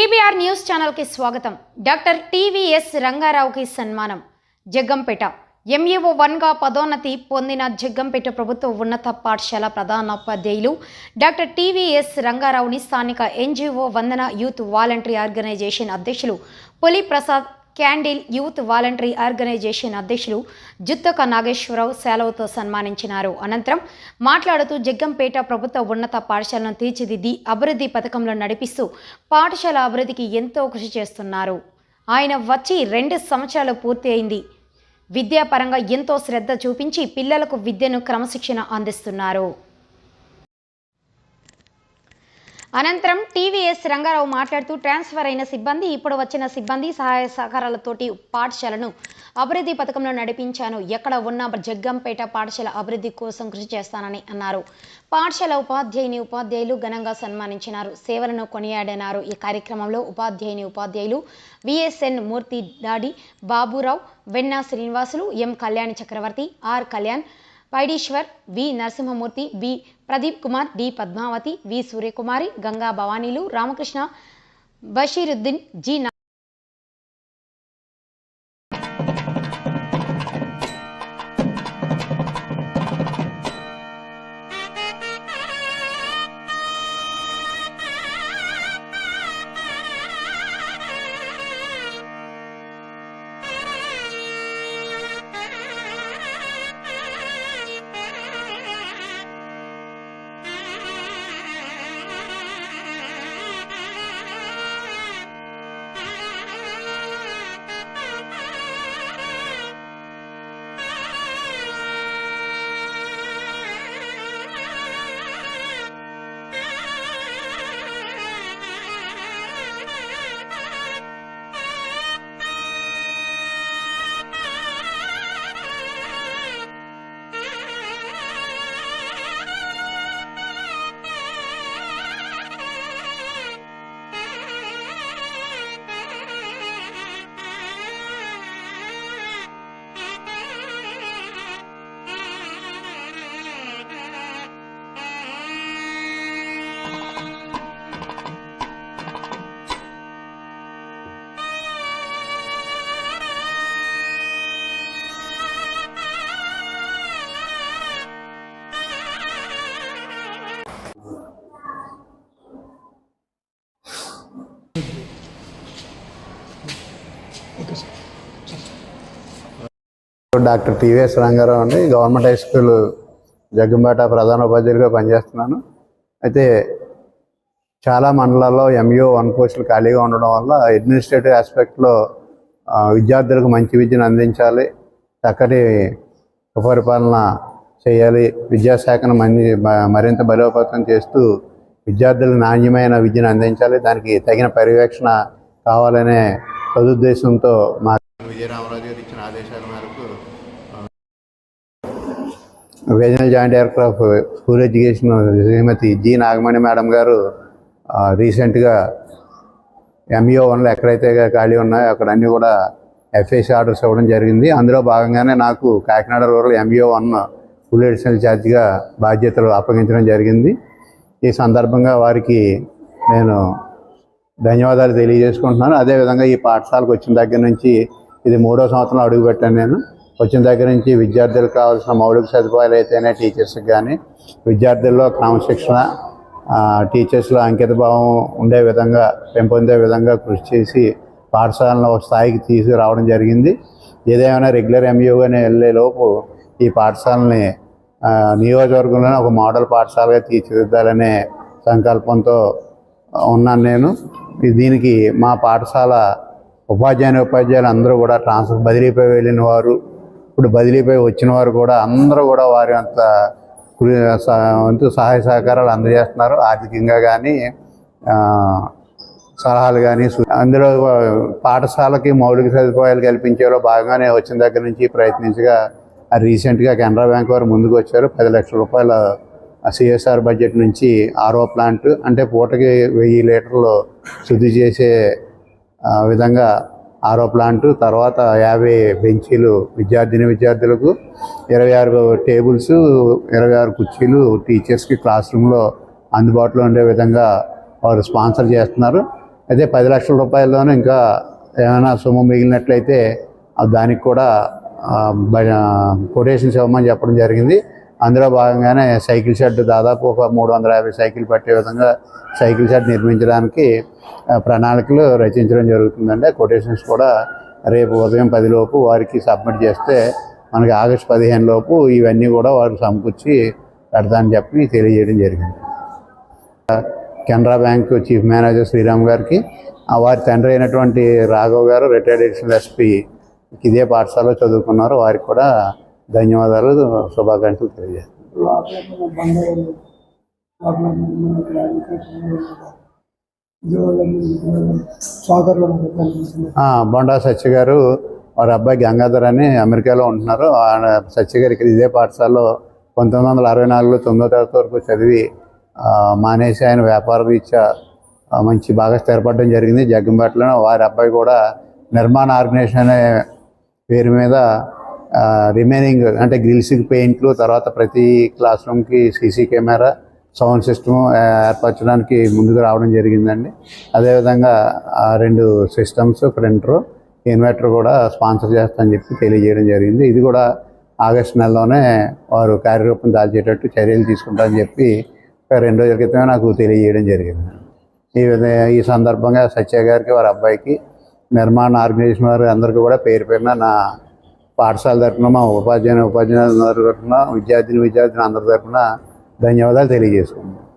TBR news ఛానల్కి స్వాగతం. Doctor TVS రంగారావుకి సన్మానం. జగ్గంపేట ఎంఈఓ వన్గా పదోన్నతి పొందిన జగ్గంపేట ప్రభుత్వ ఉన్నత పాఠశాల ప్రధానోపాధ్యాయులు డాక్టర్ టీవీఎస్ రంగారావుని స్థానిక NGO Vandana youth voluntary organisation అధ్యక్షులు Puli Prasad candle youth voluntary organisation అధ్యక్షులు జుత్తక నాగేశ్వరరావు సెలవుతో సన్మానించినారు. అనంతరం మాట్లాడుతూ జగ్గంపేట ప్రభుత్వ ఉన్నత పాఠశాలను తీర్చిదిద్ది అభివృద్ధి పథకంలో నడిపిస్తూ పాఠశాల అభివృద్ధికి ఎంతో కృషి చేస్తున్నారు. ఆయన వచ్చి రెండు సంవత్సరాలు పూర్తి అయింది. విద్యాపరంగా ఎంతో శ్రద్ధ చూపించి పిల్లలకు విద్యను క్రమశిక్షణ అందిస్తున్నారు. అనంతరం టీవీఎస్ రంగారావు మాట్లాడుతూ ట్రాన్స్ఫర్ అయిన సిబ్బంది ఇప్పుడు వచ్చిన సిబ్బంది సహాయ సహకారాలతోటి పాఠశాలను అభివృద్ధి పథకంలో నడిపించాను. ఎక్కడ ఉన్న జగ్గంపేట పాఠశాల అభివృద్ధి కోసం కృషి చేస్తానని అన్నారు. పాఠశాల ఉపాధ్యాయుని ఉపాధ్యాయులు ఘనంగా సన్మానించినారు. సేవలను కొనియాడన్నారు ఈ కార్యక్రమంలో ఉపాధ్యాయుని ఉపాధ్యాయులు VSN Murthy Dadi Baburao Venna Srinivasulu M Kalyan Chakravarthy R Kalyan Paideeswar V. Narasimhamurthy B Pradeep Kumar D. Padmavathi V. Suryakumari Ganga భవానీలు Ramakrishna Basheeruddin G. Doctor TVS Rangarao అండి. గవర్నమెంట్ హై స్కూల్ జగ్గంపేట ప్రధానోపాధ్యాయులుగా పనిచేస్తున్నాను. అయితే చాలా మండలాల్లో MEO one పోస్టులు ఖాళీగా ఉండడం వల్ల అడ్మినిస్ట్రేటివ్ ఆస్పెక్ట్లో విద్యార్థులకు మంచి విద్యను అందించాలి చక్కటి ఉపరిపాలన చేయాలి విద్యాశాఖను మంది మరింత బలోపేతం చేస్తూ విద్యార్థులకు నాణ్యమైన విద్యను అందించాలి దానికి తగిన పర్యవేక్షణ కావాలనే సదుద్దేశంతో మా విజయరామరాజు గారు ఇచ్చిన ఆదేశాల మేరకు regional joint of school education Srimati G Nagamani madam గారు రీసెంట్గా ఎంఈఓ వన్లో ఎక్కడైతే ఖాళీ ఉన్నాయో అక్కడ అన్నీ కూడా ఎఫ్ఐసి ఆర్డర్స్ ఇవ్వడం జరిగింది. అందులో భాగంగానే నాకు Kakinada rural MEO one full additional ఛార్జ్గా బాధ్యతలు అప్పగించడం జరిగింది. ఈ సందర్భంగా వారికి నేను ధన్యవాదాలు తెలియజేసుకుంటున్నాను. అదేవిధంగా ఈ పాఠశాలకు వచ్చిన దగ్గర నుంచి ఇది మూడో సంవత్సరం అడుగుపెట్టాను నేను. వచ్చిన దగ్గర నుంచి విద్యార్థులకు కావాల్సిన మౌలిక సదుపాయాలు అయితేనే టీచర్స్కి కానీ విద్యార్థుల్లో క్రమశిక్షణ టీచర్స్లో అంకిత భావం ఉండే విధంగా పెంపొందే విధంగా కృషి చేసి పాఠశాలను ఒక స్థాయికి తీసుకురావడం జరిగింది. ఏదేమైనా రెగ్యులర్ ఎంఈఓగానే వెళ్ళే లోపు ఈ పాఠశాలని నియోజకవర్గంలోనే ఒక మోడల్ పాఠశాలగా తీర్చిదిద్దాలనే సంకల్పంతో ఉన్నాను నేను. దీనికి మా పాఠశాల ఉపాధ్యాయుని ఉపాధ్యాయులు అందరూ కూడా ట్రాన్స్ఫర్ బదిలీపై వెళ్ళిన వారు ఇప్పుడు బదిలీపై వచ్చిన వారు కూడా అందరూ కూడా వారి అంత వంతు సహాయ సహకారాలు అందజేస్తున్నారు. ఆర్థికంగా కానీ సలహాలు కానీ అందులో పాఠశాలకి మౌలిక సదుపాయాలు కల్పించేలో భాగంగానే వచ్చిన దగ్గర నుంచి ప్రయత్నించగా రీసెంట్గా కెనరా బ్యాంక్ వారు ముందుకు వచ్చారు. పది లక్షల రూపాయల సిఎస్ఆర్ బడ్జెట్ నుంచి ఆరో ప్లాంట్ అంటే పూటకి వెయ్యి లీటర్లు శుద్ధి చేసే విధంగా ఆరో ప్లాంట్ తర్వాత యాభై బెంచీలు విద్యార్థిని విద్యార్థులకు ఇరవై ఆరు టేబుల్స్ ఇరవై ఆరు కుర్చీలు టీచర్స్కి క్లాస్ రూమ్లో అందుబాటులో ఉండే విధంగా వారు స్పాన్సర్ చేస్తున్నారు. అయితే పది లక్షల రూపాయల్లోనూ ఇంకా ఏమైనా సొమ్ము మిగిలినట్లయితే దానికి కూడా కొటేషన్స్ ఇవ్వమని చెప్పడం జరిగింది. అందులో భాగంగానే సైకిల్ షెడ్ దాదాపు ఒక మూడు వందల యాభై సైకిల్ పట్టే విధంగా సైకిల్ షెడ్ నిర్మించడానికి ప్రణాళికలు రచించడం జరుగుతుందండి. కొటేషన్స్ కూడా రేపు ఉదయం పదిలోపు వారికి సబ్మిట్ చేస్తే మనకి ఆగస్ట్ పదిహేను లోపు ఇవన్నీ కూడా వారు సమకూర్చి పెడతానని చెప్పి తెలియజేయడం జరిగింది. Canara bank chief manager Sriram గారికి వారి తండ్రి అయినటువంటి రాఘవ్ గారు రిటైర్డ్ ఎడిషనల్ ఎస్పీ ఇదే పాఠశాలలో చదువుకున్నారు. వారికి కూడా ధన్యవాదాలు శుభాకాంక్షలు తెలియజేస్తాను. బొండా సత్య గారు వారి అబ్బాయి గంగాధర్ అని అమెరికాలో ఉంటున్నారు. ఆయన సత్య గారు ఇక్కడ ఇదే పాఠశాలలో పంతొమ్మిది వందల అరవై నాలుగులో తొమ్మిదో తరగతి వరకు చదివి మానేసి ఆయన వ్యాపార రీత్యా మంచి బాగా స్థిరపడడం జరిగింది. జగ్గంపేటలో వారి అబ్బాయి కూడా నిర్మాణ ఆర్గనైజేషన్ అనే పేరు మీద రిమైనింగ్ అంటే గ్రిల్స్కి పెయింట్లు తర్వాత ప్రతి క్లాస్ రూమ్కి సీసీ కెమెరా సౌండ్ సిస్టమ్ ఏర్పరచడానికి ముందుకు రావడం జరిగిందండి. అదేవిధంగా ఆ రెండు సిస్టమ్స్ ప్రింటరు ఇన్వర్టర్ కూడా స్పాన్సర్ చేస్తామని చెప్పి తెలియజేయడం జరిగింది. ఇది కూడా ఆగస్ట్ నెలలోనే వారు కార్యరూపం దాల్చేటట్టు చర్యలు తీసుకుంటారని చెప్పి రెండు రోజుల క్రితమే నాకు తెలియజేయడం జరిగింది. ఈ ఈ సందర్భంగా సత్య గారికి వారి అబ్బాయికి నిర్మాణ ఆర్గనైజేషన్ వారు అందరికీ కూడా పేరు పేరున నా పాఠశాల తరఫున మా ఉపాధ్యాయుని ఉపాధ్యాయుల తరఫున విద్యార్థిని విద్యార్థిని అందరి తరఫున ధన్యవాదాలు తెలియజేసుకుంటున్నాను.